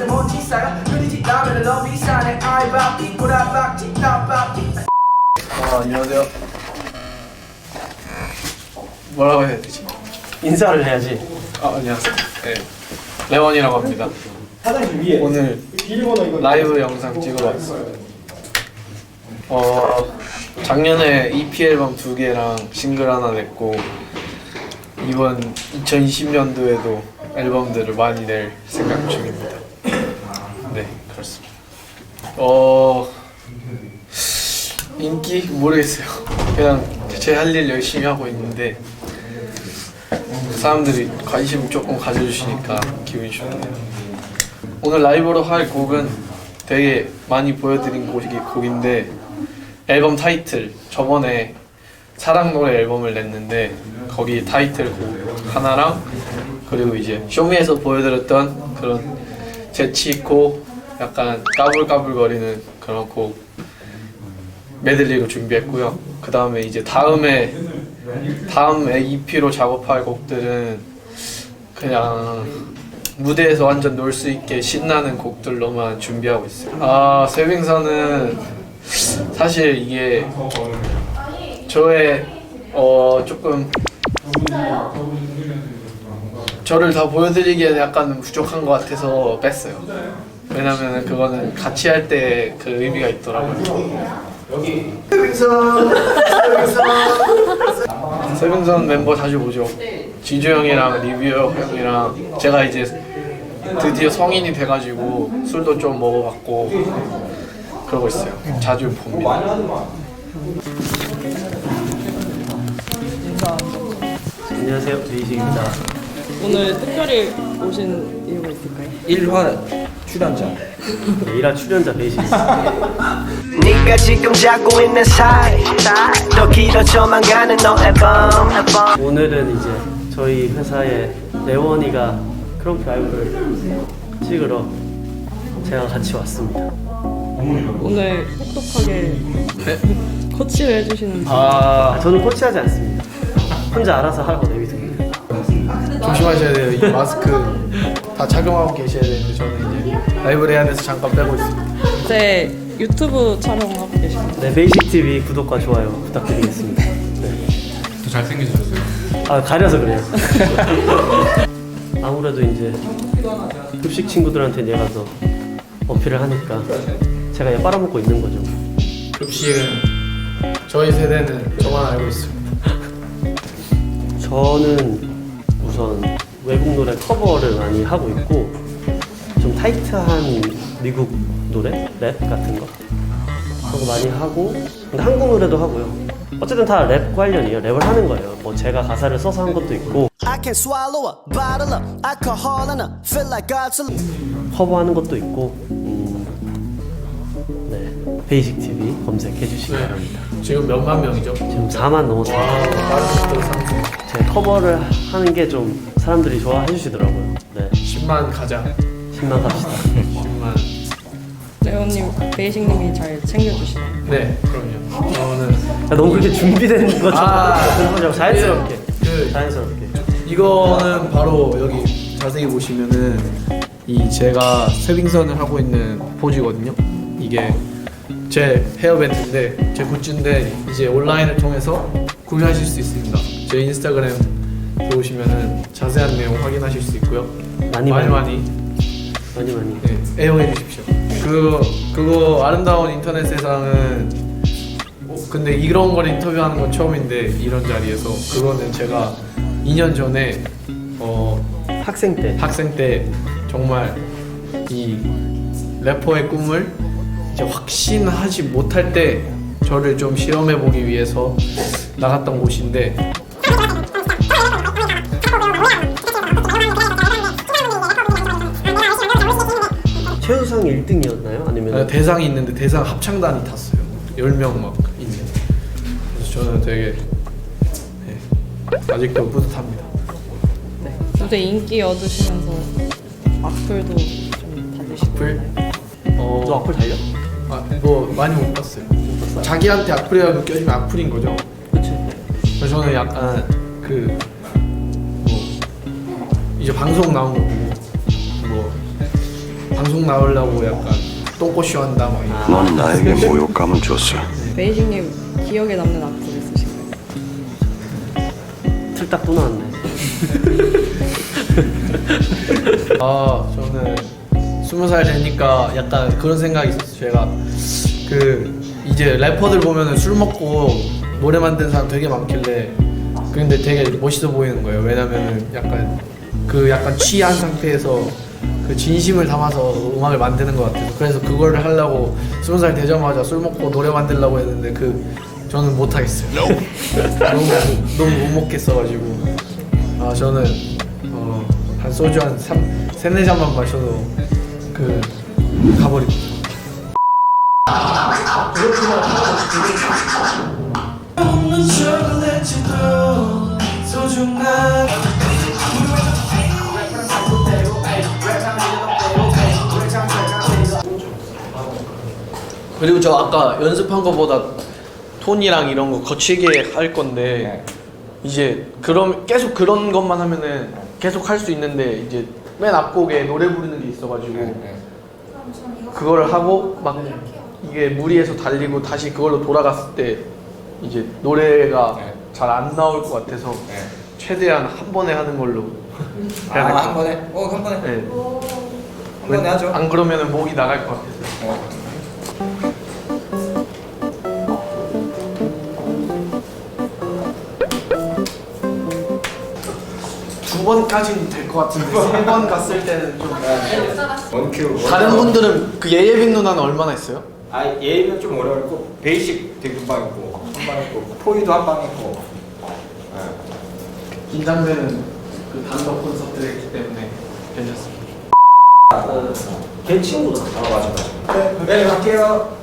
이제는 뭔지 쌓여 끊이지 않는 러비 산에 아이바삐 꼬라박지 나박지 아, 안녕하세요. 뭐라고 해야 되지? 인사를 해야지. 아, 안녕하세요. 네. 레원이라고 합니다. 오늘 라이브 영상 찍으러 왔어요. 어, 작년에 EP 앨범 두 개랑 싱글 하나 냈고 이번 2020년도에도 앨범들을 많이 낼 생각 중입니다. 어, 인기 모르겠어요. 그냥 제 할 일 열심히 하고 있는데 사람들이 관심 조금 가져주시니까 기분이 좋네요. 오늘 라이브로 할 곡은 되게 많이 보여드린 곡이 곡인데 앨범 타이틀 저번에 사랑 노래 앨범을 냈는데 거기 타이틀 곡 하나랑 그리고 이제 쇼미에서 보여드렸던 그런 재치 있고 약간 까불까불거리는 그런 곡 메들리로 준비했고요. 그 다음에 이제 다음에 다음 EP로 작업할 곡들은 그냥 무대에서 완전 놀 수 있게 신나는 곡들로만 준비하고 있어요. 아 세빙선은 사실 이게 저의 어 조금 저를 다 보여드리기에는 약간 부족한 것 같아서 뺐어요. 왜냐면 그거는 같이 할 때 그 의미가 있더라고요. 세븐선 멤버 자주 보죠. 지주 형이랑 리뷰 형이랑 제가 이제 드디어 성인이 돼가지고 술도 좀 먹어봤고 그러고 있어요. 자주 봅니다. 안녕하세요, 베이식입니다. 오늘 특별히 오신 이유가 있을까요? 1화 출연자 네, 일화 출연자 베이식입니다. 네가 지금 잡고 있는 사이 더 길어져만 가는 너의 밤 오늘은 이제 저희 회사에 레원이가 크롬 라이브를 찍으러 제가 같이 왔습니다. 오늘 혹독하게 코치를 해주시는 아 아, 저는 코치하지 않습니다. 혼자 알아서 하라고 내비둡니다. 조심하셔야 돼요. 이 마스크 다 착용하고 계셔야 되는데 저는 이제 라이브를 해야 돼서 잠깐 빼고 있습니다. 제 유튜브 촬영하고 계십니다. 네, 베이식 TV 구독과 좋아요 부탁드리겠습니다. 네. 더 잘생기셨어요? 아 가려서 그래요. 아무래도 이제 급식 친구들한테 내가 더 어필을 하니까 제가 얘 빨아먹고 있는 거죠. 급식은 저희 세대는 저만 알고 있습니다. 저는 우선 외국 노래 커버를 많이 하고 있고 좀 타이트한 미국 노래 랩 같은 거 그런 거 많이 하고 근데 한국 노래도 하고요. 어쨌든 다 랩 관련이에요. 랩을 하는 거예요. 뭐 제가 가사를 써서 한 것도 있고 I can swallow a bottle of alcohol and I feel like God's a 커버하는 것도 있고 음, 네 베이직 TV 검색해 주시기 바랍니다. 지금 몇만 명이죠? 지금 4만 넘었어요. 빠른 속도로 상승. 제 커버를 하는 게 좀 사람들이 좋아해 주시더라고요. 네 10만 가자. 10만 갑시다. 10만. 레오님, 베이식님이 잘 챙겨주시나요? 네, 그럼요. 저는 야, 너무 그렇게 준비된 것처럼 아. 그러죠. 자연스럽게 그 자연스럽게 이거는 바로 여기 자세히 보시면은 이 제가 세빙선을 하고 있는 포즈거든요. 이게 제 헤어밴드인데 제 굿즈인데 이제 온라인을 통해서 구매하실 수 있습니다. 제 인스타그램 들어오시면은 자세한 내용 확인하실 수 있고요. 많이 많이 많이 많이 많이 많이 네, 애용해 주십시오. 그 그거 아름다운 인터넷 세상은 어, 근데 이런 걸 인터뷰하는 건 처음인데 이런 자리에서 그거는 제가 2년 전에 어, 학생 때 학생 때 정말 이 래퍼의 꿈을 이제 확신하지 못할 때 저를 좀 실험해 보기 위해서 나갔던 곳인데 최우상 1등이었나요? 아니면 아, 대상이 있는데 대상 합창단이 탔어요. 10명 막 있는. 그래서 저는 되게 네, 아직도 뿌듯합니다. 네. 무대 인기 얻으시면서 악플도 좀 받으시고 악플? 너 어, 악플 달려? 아, 뭐 많이 못 봤어요. 자기한테 악플이라도 껴지면 악플인 거죠. 그래서 저는 약간 그 뭐 이제 방송 나온 거 보고 뭐 방송 방송 나오려고 약간 똥꼬쇼 한다 막 이런. 넌 나에게 모욕감을 줬어. 베이징님 기억에 남는 악플 있으신가요? 틀딱 또 나왔네. 아 저는 스무 살 되니까 약간 그런 생각이 있었어요. 제가 그 이제 래퍼들 보면은 술 먹고 노래 만드는 사람 되게 많길래 근데 되게 멋있어 보이는 거예요. 왜냐면은 약간 그 약간 취한 상태에서 그 진심을 담아서 음악을 만드는 것 같아서 그래서 그거를 하려고 스무 살 되자마자 술 먹고 노래 만들려고 했는데 그 저는 못 하겠어요. 너무 너무 못 먹겠어가지고 아 저는 어, 한 소주 한 3, 세네 잔만 마셔도 그 가버리고. 없는 초콜릿도 소중한 그리고 저 아까 연습한 거보다 톤이랑 이런 거 거치게 할 건데 이제 그럼 계속 그런 것만 하면은 계속 할 수 있는데 이제 맨 앞곡에 노래 부르는 게 있어가지고 그거를 하고 막 이게 무리해서 달리고 다시 그걸로 돌아갔을 때 이제 노래가 잘안 나올 것 같아서 최대한 한 번에 하는 걸로 해야 될 것 아, 한 같아요. 번에? 어, 한 번에. 네. 한 번에 하죠. 안 그러면은 목이 나갈 것 같아서. 어. 두 번까지는 될 것 같은데 세 번 갔을 때는 좀 원큐. 다른 분들은 그 예예빈 누나는 얼마나 했어요? 아, 얘는 좀 오래 걸리고 베이식 되게 금방 했고 한방 했고 포이도 한방 했고. 긴장되는 그 단독 콘서트였기 때문에 괜찮습니다. 걔 친구다. 아, 맞아, 맞아. 네, 갈게요.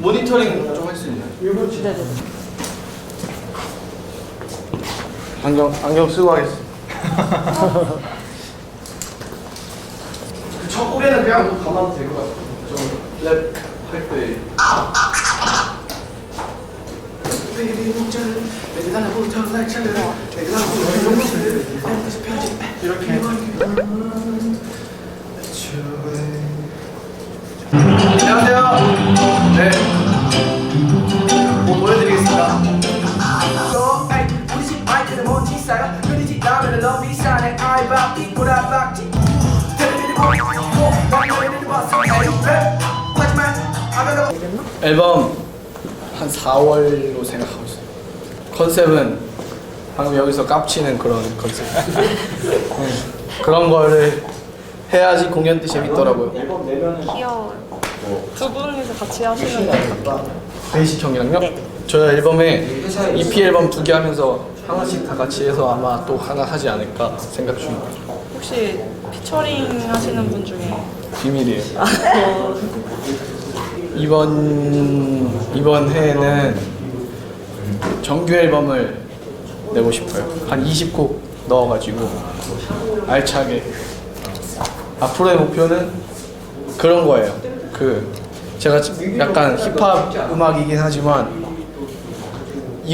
모니터링 좀 할 수 있나요? 네 네. 안경 안경 쓰고 하겠습니다. 첫 곡에는 그냥 가만도 될것 같아요. 좀랩할 때. 이렇게 쌓여 끊이지 않으면 러비 산에 아이바 이보다 박지 텔레비전 보고 방송을 봤어 에이 왜 하지만 안 된다고 앨범 한 4월로 생각하고 있어요. 컨셉은 방금 여기서 깝치는 그런 컨셉. 음, 그런 거를 해야지 공연 때 재밌더라고요. 앨범 내면은 귀여워요. 두 분이서 같이 하시는 거 베이식 형이랑요? 저 앨범에 EP 앨범 두 개 하면서 하나씩 다 같이 해서 아마 또 하나 하지 않을까 생각 중입니다. 혹시 피처링 하시는 분 중에 비밀이에요. 어, 이번 이번 해에는 정규 앨범을 내고 싶어요. 한 20곡 넣어가지고 알차게. 앞으로의 목표는 그런 거예요. 그 제가 약간 힙합 음악이긴 하지만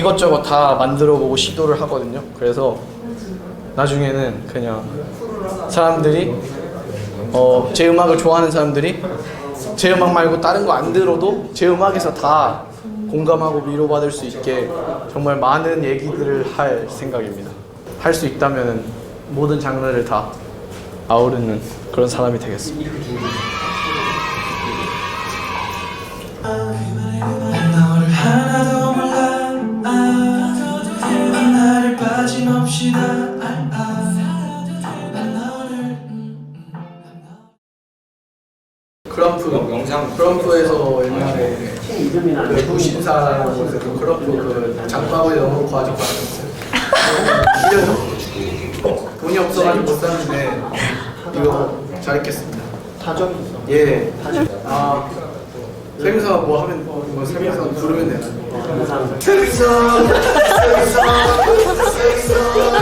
이것저것 다 만들어 보고 시도를 하거든요. 그래서 나중에는 그냥 사람들이 어, 제 음악을 좋아하는 사람들이 제 음악 말고 다른 거 안 들어도 제 음악에서 다 공감하고 위로받을 수 있게 정말 많은 얘기들을 할 생각입니다. 할 수 있다면 모든 장르를 다 아우르는 그런 사람이 되겠습니다. 빠짐없이 다 크럼프 영상 크럼프에서 옛날에 외부 신사라는 곳에서 크럼프 그 장바구니 넣어놓고 아직도 안 했어요. 돈이 없어가지고 못 샀는데 이거 잘 읽겠습니다. 다정이 있어. 예. 아 세미사 뭐 하면 뭐 세미사 부르면 되나? 세미사 세미사 세미사